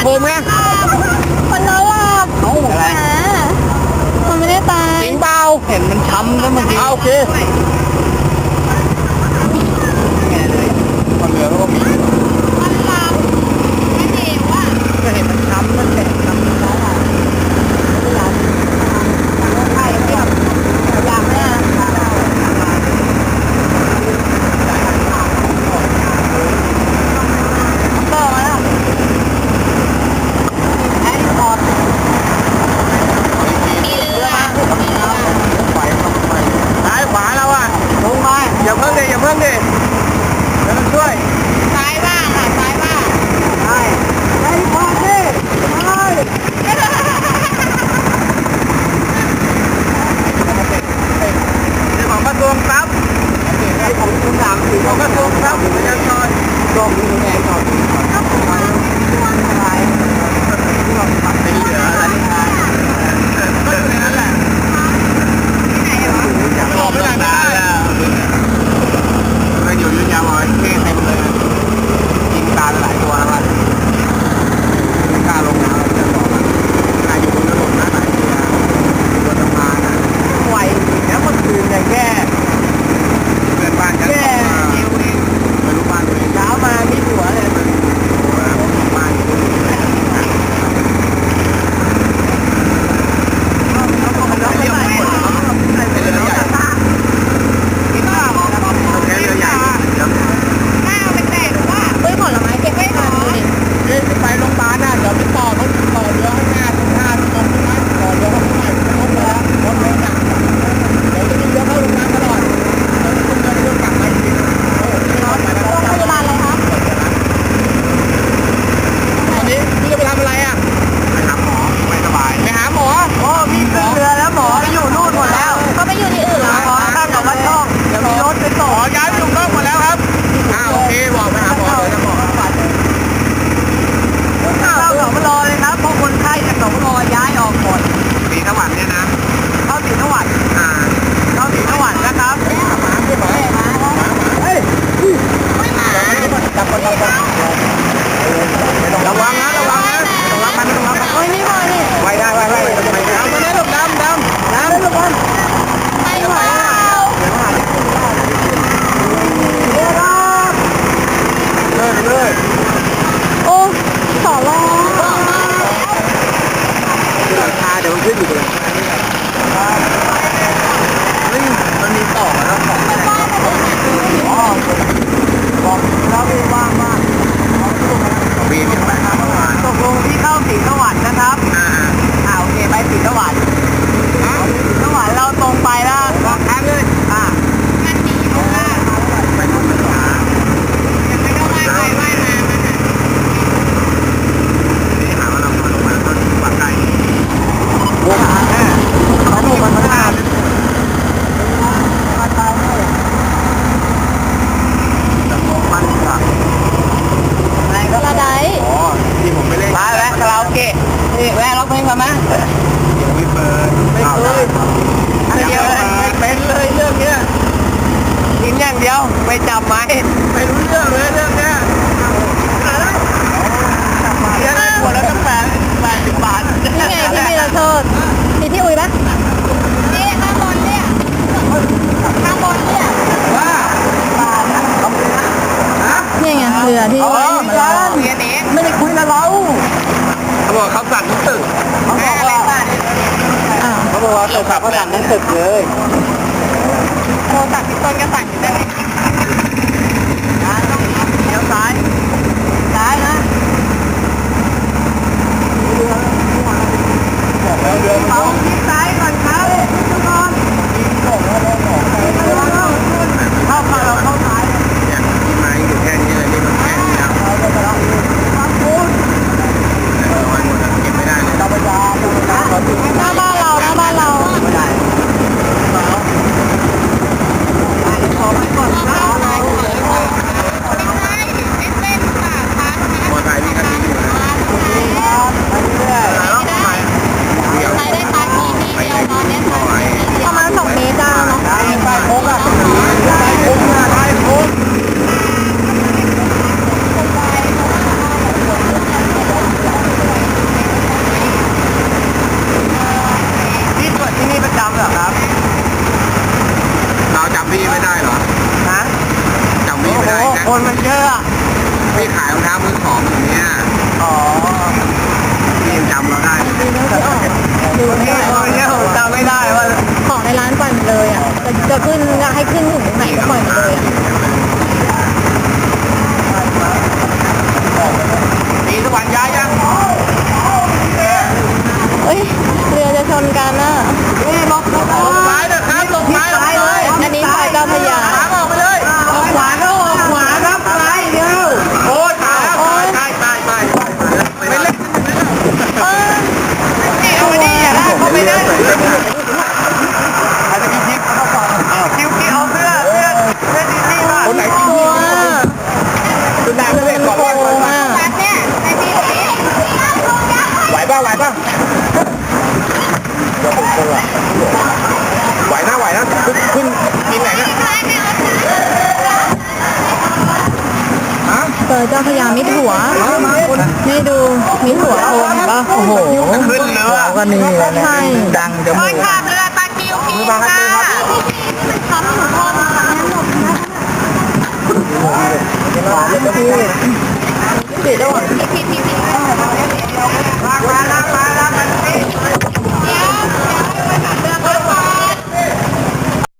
โคมไงมันน่ายหกอะไรมันไม่ได้ตายจิงเบาเห็นมันช้ำแล้วมันจริโอเคแง่เลยคนลือก็มี งเดอย่าเพิ่งเดเดี๋ยวเราช่วยซ้ายบ้างค่ะซ้ายบ้างใช่ไอ้พอดิใช่ของกระทรวงครับไอ้ของคุณสามสี่ของกระทรวงครัพย์ประชาชนกองทุนแห่งกองทุนทรัพย์ของไทยที่เราปัดไปเหลืออะไร นี่แวะล็อกเพลงก่อนมั้ไม่เปิดไม่เคยอันเดียวเลยไม่เป็นเลยเรื่องเนี้ยกินอย่างเดียวไม่จับไม้ไม่รู้เรื่องเลยเรื่องเนี้ยเรื่องปวดแล้วต้แปดแปดสิบบาทนี่ไงพี่มีโทษมีที่อุ้ยปะนี่ข้างบนเนี่ยข้างบนเนี่ยว่านี่ไงเรือที่ไม่ได้คุยกับเรา เขาบอกเขาสั่งทั้ตึกเขาบอกว่าเขาบอกว่าเขาสั่งทั้ตึกเลยโทรศัพท์พี่ต้นก็สั่งอยู่ จำเหรอครับเราจำพี่ไม่ได้เหรอฮะจำพี่ไม่ได้นะคนมันเยอะ พี่ขายรองเท้ามือสองอย่างเนี้ยอ๋อพี่ยังจำเราได้เลยดูคนเยนี่อะคนเยอะผมจำไม่ได้ว่า ของในร้านก่อนเลยอะจะจะขึ้นจะให้ขึ้นถึงไหนก็ปล่อยเลยอะ ไหวป่ะไหวป่ะไหวนะไหวนะขึ้นขึ้นกินไหนนะฮะเจอเจ้าพระยามิดหัวมาคนนี่ดูมิดหัวโคนเห็นปะโอ้โหขึ้นเรือก็นี่แหละใช่ดังจมูกเรือตาคิวพี่มือมาครับมือครับ